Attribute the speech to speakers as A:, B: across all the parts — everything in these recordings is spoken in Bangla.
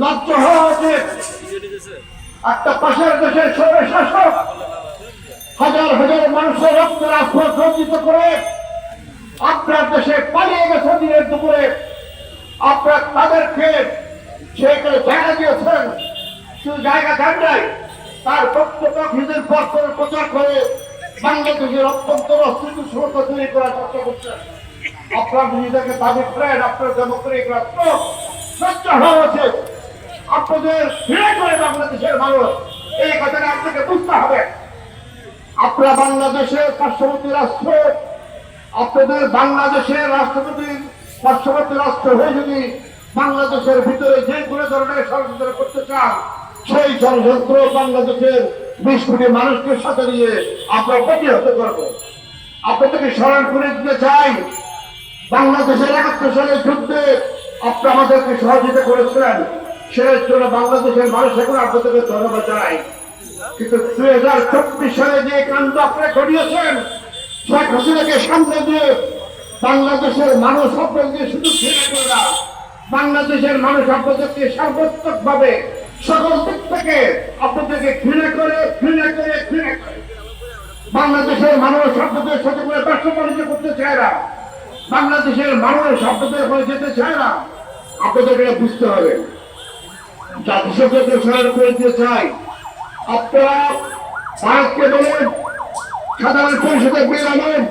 A: লজ্জা হওয়া উচিত একটা পাশের দেশের সৌর শাসক হাজার হাজার মানুষের রক্ত রাজপথ রঞ্জিত করে আপনার দেশে পালিয়ে গেছে দিনের দুপুরে। আপনার তাদেরকে সেখানে জায়গা দিয়েছেন। শুধু জায়গা দেন নাই, তার বক্তব্য নিজের করে প্রচার করে বাংলাদেশের অভ্যন্তর অস্তিত্বশীলতা তৈরি করার চেষ্টা করছেন আপনার নিজেদেরকে দাবি করেন আপনার ডেমোক্রেটিক রাষ্ট্র সচ্চা হওয়া উচিত আপনাদের এই আপনাকে বুঝতে হবে। আপনারা বাংলাদেশের পার্শ্ববর্তী রাষ্ট্র। আপনাদের বাংলাদেশের রাষ্ট্রপতি পার্শ্ববর্তী রাষ্ট্র হয়ে যদি বাংলাদেশের ভিতরে যে কোনো ধরনের ষড়যন্ত্র করতে চান, সেই ষড়যন্ত্র বাংলাদেশের বিশ কোটি মানুষকে সাথে নিয়ে আমরা প্রতিহত করব। আপনাদেরকে স্মরণ করে দিতে চাই, বাংলাদেশের একাত্তর সালের যুদ্ধে আপনি আমাদেরকে সহযোগিতা করেছিলেন। সেটার জন্য বাংলাদেশের মানুষ এখন আপনাদেরকে ধন্যবাদ জানাই কিন্তু দুই হাজার চব্বিশ সালে যে কাণ্ড আপনারা ঘটিয়েছেন, শেখ হাসিনাকে সামনে দিয়ে বাংলাদেশের মানুষ আপনাদেরকে শুধু ঘৃণা করে না। বাংলাদেশের মানুষ আপনাদেরকে সার্বত্রিক ভাবে সকল দিক থেকে আপনাদেরকে ঘৃণা করে ঘৃণা করে ঘৃণা করে। বাংলাদেশের মানুষ আপনাদের সাথে করে ব্যবসা বাণিজ্য করতে চায় না। বাংলাদেশের মানুষ আপনাদের হয়ে যেতে চায় না। আপনাদেরকে এটা বুঝতে হবে। জাতিসংঘকে স্মরণ করে দিতে চাই। আপনারা ভারতকে বলেন, সাধারণ পরিষদের বিল আনেন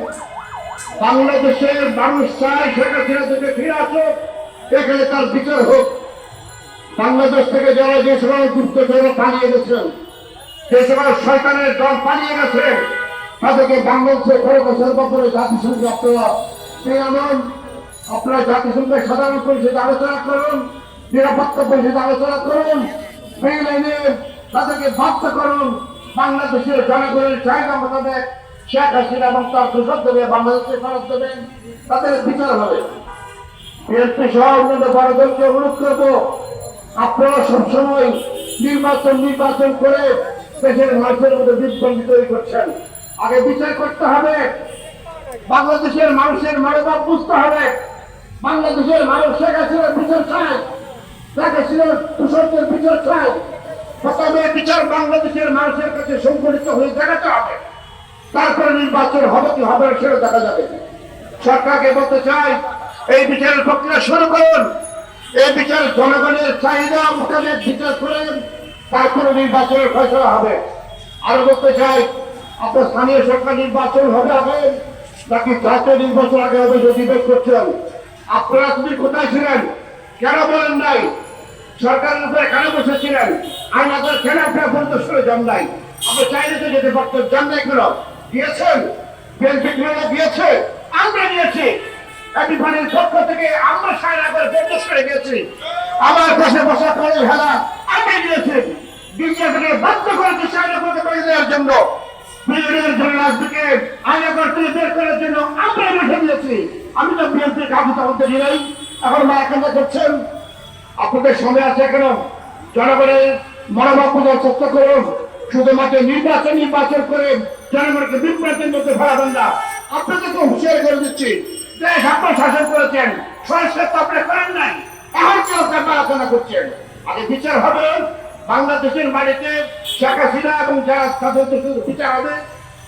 A: বাংলাদেশের মানুষ চায় শেখ হাসিনা থেকে ফিরে আসুক, এখানে তার বিচার হোক। বাংলাদেশ থেকে যারা যে সময় গুপ্তচর পালিয়ে গেছেন, যে সময় সরকারের দল পালিয়ে গেছে তাদেরকে বাংলাদেশে ফেরত আসার ব্যাপারে জাতিসংঘ আপনারা আপনারা জাতিসংঘের সাধারণ পরিষদে আলোচনা করুন। নিরাপত্তা পরিষদে আলোচনা করুন। তাদেরকে বাধ্য করুন বাংলাদেশের জনগণের চাহিদা মোতাবেক শেখ হাসিনা এবং তার দোষক দেবে বাংলাদেশে ফেরত দেবেন তাদের বিচার হবে। বিএনপি সহ অন্যান্য বড় অনুরোধ করব, আপনারা সবসময় নির্বাচন নির্বাচন করে দেশের মানুষের মধ্যে বিভ্রান্তি তৈরি করছেন। আগে বিচার করতে হবে, বাংলাদেশের মানুষের মনোভাব বুঝতে হবে, বাংলাদেশের মানুষ শেখ হাসিনার বিচার চায়। শেখ হাসিনার দূষণের বিচার চায় প্রথমে বিচার বাংলাদেশের মানুষের কাছে সংগঠিত হয়ে দেখাতে হবে। তারপরে নির্বাচন হবে কি হবে সেটা দেখা যাবে। সরকারকে বলতে চাই, এই বিচারের প্রক্রিয়া শুরু করুন। এই বিচার জনগণের চাহিদা মোতাবেক বিচার করেন। তারপরে নির্বাচনের ফয়সলা হবে। আরও বলতে চাই, আপনার স্থানীয় সরকার নির্বাচন হবে আগে, নাকি জাতীয় নির্বাচন আগে হবে যদি করছেন আপনারা তুমি কোথায় ছিলেন? কেন বলেন নাই? সরকারের উপরে কেন বসেছিলেন? আদালত কেন আপনার পরিদর্শনে যান নাই? আমরা চাইলে তো যেতে পারতেন। যান নাই কেন দিয়েছেন? বিএনপি দিয়েছে? আমরা দিয়েছি এপিফানির পক্ষ থেকে আমরা সায়না করে পরিদর্শ করে আমার দেশে বসা করে হেলা আমি দিয়েছি বিজেপিকে বাধ্য করেছি করে দেওয়ার জন্য। বিজেপির জন্য আমরা বসে দিয়েছি আমি তো বিএনপির কাবু এখন মায়াকান্দা করছেন। আপনাদের সময় আছে কেন জনগণের মনোভাব বোঝার চেষ্টা করুন। শুধুমাত্র নির্বাচন নির্বাচন করে জনগণকে বিভ্রান্তির মধ্যে ফেলাবেন না। আপনাদেরকে হুঁশিয়ারি করে দিচ্ছি দেশ আপনার শাসন করেছেন সংস্কার তো আপনি করেন নাই। এখন কেউ আপনার আলোচনা করছেন। আগে বিচার হবে, বাংলাদেশের মাটিতে শেখ হাসিনা এবং যারা তাদের বিচার হবে,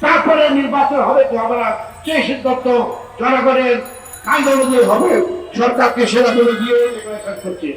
A: তারপরে নির্বাচন হবে কি হবে না সেই সিদ্ধান্ত জনগণের অনুযায়ী হবে। সরকারকে সেরা করে দিয়ে করছে।